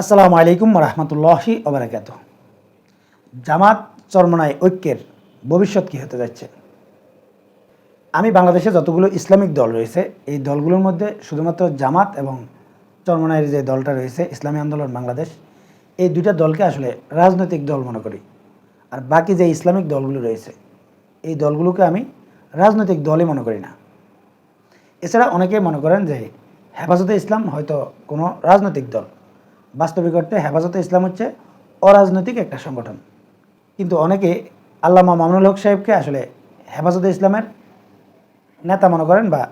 আসসালামু আলাইকুম রহমতুল্লাহি ওবরাকাত জামাত চরমনায় ঐক্যের ভবিষ্যৎ কী হতে যাচ্ছে? আমি বাংলাদেশে যতগুলো ইসলামিক দল রয়েছে, এই দলগুলোর মধ্যে শুধুমাত্র জামাত এবং চরমনায়ের যে দলটা রয়েছে, ইসলামী আন্দোলন বাংলাদেশ, এই দুইটা দলকে আসলে রাজনৈতিক দল মনে করি। আর বাকি যে ইসলামিক দলগুলো রয়েছে, এই দলগুলোকে আমি রাজনৈতিক দলই মনে করি না। এছাড়া অনেকে মনে করেন যে হেফাজতে ইসলাম হয়তো কোনো রাজনৈতিক দল। বাস্তবিক অর্থে হেফাজতে ইসলাম হচ্ছে অরাজনৈতিক একটা সংগঠন। কিন্তু অনেকে আল্লামা মামুনুল হক সাহেবকে আসলে হেফাজতে ইসলামের নেতা মনে করেন বা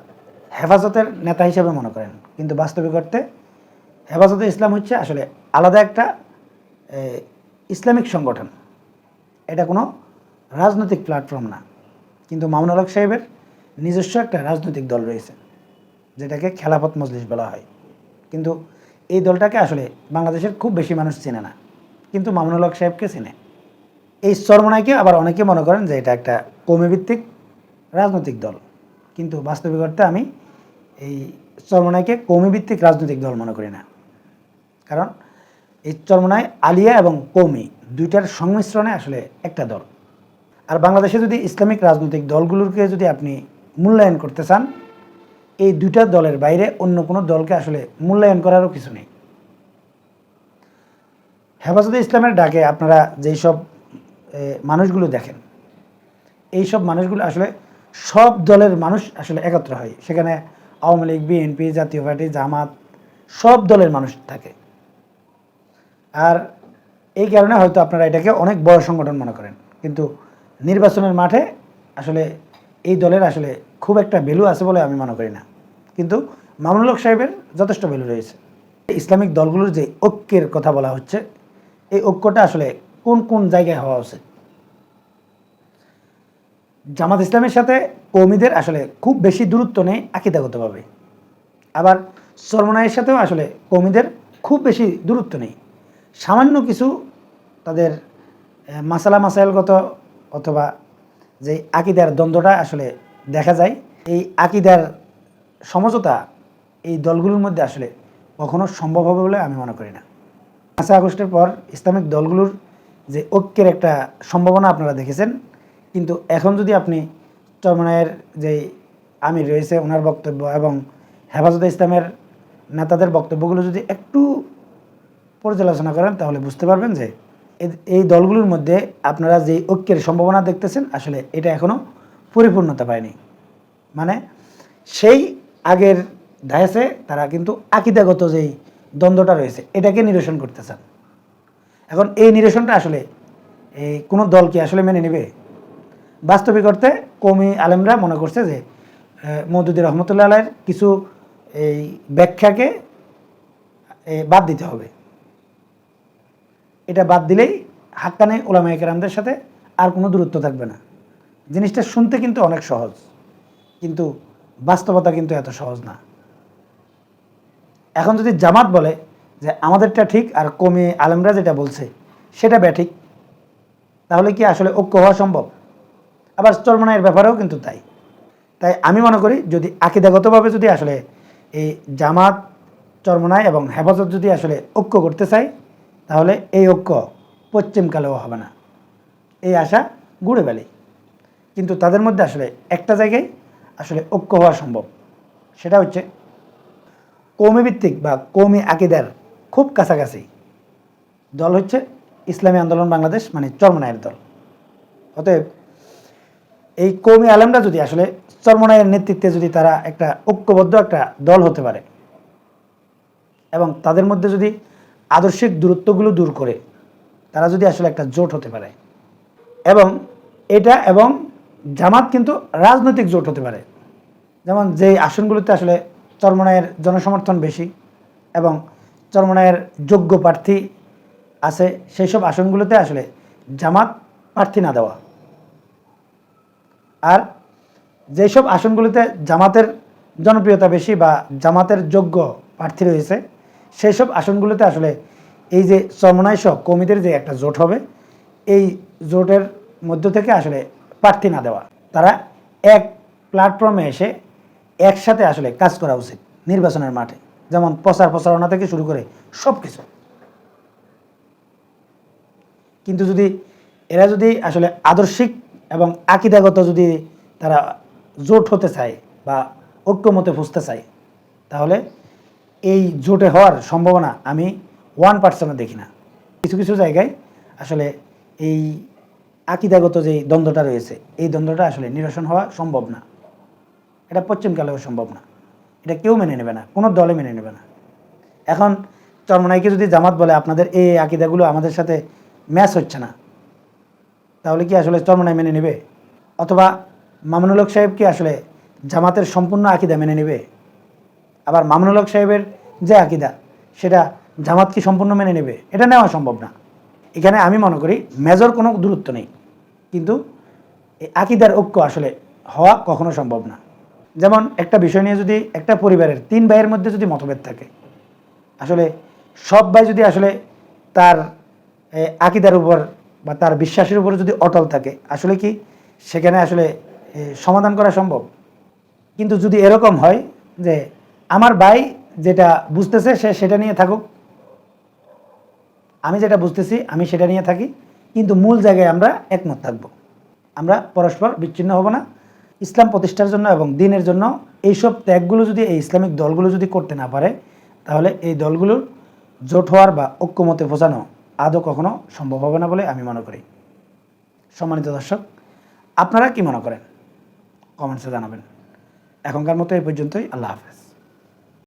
হেফাজতের নেতা হিসেবে মনে করেন। কিন্তু বাস্তবিক অর্থে হেফাজতে ইসলাম হচ্ছে আসলে আলাদা একটা ইসলামিক সংগঠন। এটা কোনো রাজনৈতিক প্ল্যাটফর্ম না। কিন্তু মামুনুল হক সাহেবের নিজস্ব একটা রাজনৈতিক দল রয়েছে, যেটাকে খেলাফত মজলিস বলা হয়। কিন্তু এই দলটাকে আসলে বাংলাদেশের খুব বেশি মানুষ চেনে না। কিন্তু মামুনুল হক সাহেবকে চেনে। এই চরমনাইকে আবার অনেকে মনে করেন যে এটা একটা কৌমিভিত্তিক রাজনৈতিক দল। কিন্তু বাস্তবিক অর্থে আমি এই চরমনাইকে কৌমিভিত্তিক রাজনৈতিক দল মনে করি না। কারণ এই চরমনায় আলিয়া এবং কৌমি দুইটার সংমিশ্রণে আসলে একটা দল। আর বাংলাদেশে যদি ইসলামিক রাজনৈতিক দলগুলোকে যদি আপনি মূল্যায়ন করতে চান এই দুইটা দলের বাইরে অন্য কোনো দলকে আসলে মূল্যায়ন করারও কিছু নেই। হেফাজতে ইসলামের ডাকে আপনারা যেই সব মানুষগুলো দেখেন এই সব মানুষগুলো আসলে সব দলের মানুষ আসলে একত্র হয়। সেখানে আওয়ামী লীগ, বিএনপি, জাতীয় পার্টি, জামাত, সব দলের মানুষ থাকে। আর এই কারণে হয়তো আপনারা এটাকে অনেক বড় সংগঠন মনে করেন। কিন্তু নির্বাচনের মাঠে আসলে এই দলের আসলে খুব একটা ভ্যালু আছে বলে আমি মনে করি না। কিন্তু মামুনুল সাহেবের যথেষ্ট ভ্যালু রয়েছে। ইসলামিক দলগুলোর যে ঐক্যের কথা বলা হচ্ছে, এই ঐক্যটা আসলে কোন কোন জায়গায় হওয়া উচিত? জামাত ইসলামের সাথে কৌমিদের আসলে খুব বেশি দূরত্ব নেই আকিদাগতভাবে। আবার সর্বনায়ের সাথেও আসলে কৌমিদের খুব বেশি দূরত্ব নেই। সামান্য কিছু তাদের মাসালা মাসাইলগত অথবা যে আকিদার দ্বন্দ্বটা আসলে দেখা যায়, এই আকিদার সমঝোতা এই দলগুলোর মধ্যে আসলে কখনো সম্ভব হবে বলে আমি মনে করি না। পাঁচই আগস্টের পর ইসলামিক দলগুলোর যে ঐক্যের একটা সম্ভাবনা আপনারা দেখেছেন, কিন্তু এখন যদি আপনি চরমনায়ের যে আমির রয়েছে, ওনার বক্তব্য এবং হেফাজতে ইসলামের নেতাদের বক্তব্যগুলো যদি একটু পর্যালোচনা করেন, তাহলে বুঝতে পারবেন যে এই দলগুলোর মধ্যে আপনারা যে ঐক্যের সম্ভাবনা দেখতেছেন, আসলে এটা এখনও পরিপূর্ণতা পায়নি। মানে সেই আগের ধায়াসে তারা কিন্তু আকিদাগত যেই দ্বন্দ্বটা রয়েছে, এটাকে নিরসন করতে চান। এখন এই নিরসনটা আসলে এই কোনো দল কি আসলে মেনে নেবে? বাস্তবিক অর্থে কমি আলেমরা মনে করছে যে মৌদুদি রহমতুল্লাহ আলাইয়ের কিছু এই ব্যাখ্যাকে বাদ দিতে হবে। এটা বাদ দিলেই হাক্কানে ওলামা একরামদের সাথে আর কোনো দূরত্ব থাকবে না। জিনিসটা শুনতে কিন্তু অনেক সহজ, কিন্তু বাস্তবতা কিন্তু এত সহজ না। এখন যদি জামাত বলে যে আমাদেরটা ঠিক আর কমে আলেমরা যেটা বলছে সেটা ব্যাঠিক তাহলে কি আসলে ঐক্য হওয়া সম্ভব? আবার চরমনায়ের ব্যাপারেও কিন্তু তাই। তাই আমি মনে করি যদি আকিদাগতভাবে যদি আসলে এই জামাত চরমনায় এবং হেফাজত যদি আসলে ঐক্য করতে চাই তাহলে এই ঐক্য পশ্চিমকালেও হবে না। এই আশা গুড়ে বেলে কিন্তু তাদের মধ্যে আসলে একটা জায়গায় আসলে ঐক্য হওয়া সম্ভব। সেটা হচ্ছে কৌমি ভিত্তিক বা কৌমি আকিদার খুব কাছাকাছি দল হচ্ছে ইসলামী আন্দোলন বাংলাদেশ মানে চরমনায়ের দল। অতএব এই কৌমি আলেমরা যদি আসলে চরমনায়ের নেতৃত্বে যদি তারা একটা ঐক্যবদ্ধ একটা দল হতে পারে এবং তাদের মধ্যে যদি আদর্শিক দূরত্বগুলো দূর করে, তারা যদি আসলে একটা জোট হতে পারে এবং এটা এবং জামাত কিন্তু রাজনৈতিক জোট হতে পারে। যেমন যেই আসনগুলোতে আসলে চরমনায়ের জনসমর্থন বেশি এবং চরমনায়ের যোগ্য প্রার্থী আছে, সেই সব আসনগুলোতে আসলে জামাত প্রার্থী না দেওয়া। আর যেসব আসনগুলোতে জামাতের জনপ্রিয়তা বেশি বা জামাতের যোগ্য প্রার্থী রয়েছে, সেই সব আসনগুলোতে আসলে এই যে চরমনায় সহ কমিদের যে একটা জোট হবে, এই জোটের মধ্য থেকে আসলে প্রার্থী না দেওয়া। তারা এক প্ল্যাটফর্মে এসে একসাথে আসলে কাজ করা উচিত নির্বাচনের মাঠে। যেমন প্রচার প্রচারণা থেকে শুরু করে সব কিছু কিন্তু যদি এরা যদি আসলে আদর্শিক এবং আকিদাগত যদি তারা জোট হতে চায় বা ঐক্যমতে ফুসতে চায়, তাহলে এই জোটে হওয়ার সম্ভাবনা আমি ওয়ান পার্সেন্টও দেখি না। কিছু কিছু জায়গায় আসলে এই আকিদাগত যে দ্বন্দ্বটা রয়েছে, এই দ্বন্দ্বটা আসলে নিরসন হওয়া সম্ভব না। এটা পশ্চিমকালেও সম্ভব না। এটা কেউ মেনে নেবে না, কোনো দলে মেনে নেবে না। এখন চরমনাইকে যদি জামাত বলে আপনাদের এই আকিদাগুলো আমাদের সাথে ম্যাচ হচ্ছে না, তাহলে কি আসলে চরমনাই মেনে নেবে? অথবা মামুনুল হক সাহেব কি আসলে জামাতের সম্পূর্ণ আকিদা মেনে নেবে? আবার মামুনুল হক সাহেবের যে আকিদা, সেটা জামাত কি সম্পূর্ণ মেনে নেবে? এটা নেওয়া সম্ভব না। এখানে আমি মনে করি, মেজর কোনো দূরত্ব নেই। কিন্তু আকিদার ঐক্য আসলে হওয়া কখনো সম্ভব না। যেমন একটা বিষয় নিয়ে যদি একটা পরিবারের তিন ভাইয়ের মধ্যে যদি মতভেদ থাকে, আসলে সব ভাই যদি আসলে তার আকিদার উপর বা তার বিশ্বাসের উপর যদি অটল থাকে, আসলে কি সেখানে আসলে সমাধান করা সম্ভব? কিন্তু যদি এরকম হয় যে আমার ভাই যেটা বুঝতেছে সে সেটা নিয়ে থাকুক, আমি যেটা বুঝতেছি আমি সেটা নিয়ে থাকি কিন্তু মূল জায়গায় আমরা একমত থাকব। আমরা পরস্পর বিচ্ছিন্ন হব না। ইসলাম প্রতিষ্ঠার জন্য এবং দিনের জন্য এইসব ত্যাগগুলো যদি এই ইসলামিক দলগুলো যদি করতে না পারে, তাহলে এই দলগুলোর জোট হওয়ার বা ঐক্যমতে বোঝানো আদৌ কখনো সম্ভব হবে না বলে আমি মনে করি। সম্মানিত দর্শক, আপনারা কি মনে করেন? কমেন্টসে জানাবেন। এখনকার মতো এই পর্যন্তই। আল্লাহ হাফেজ।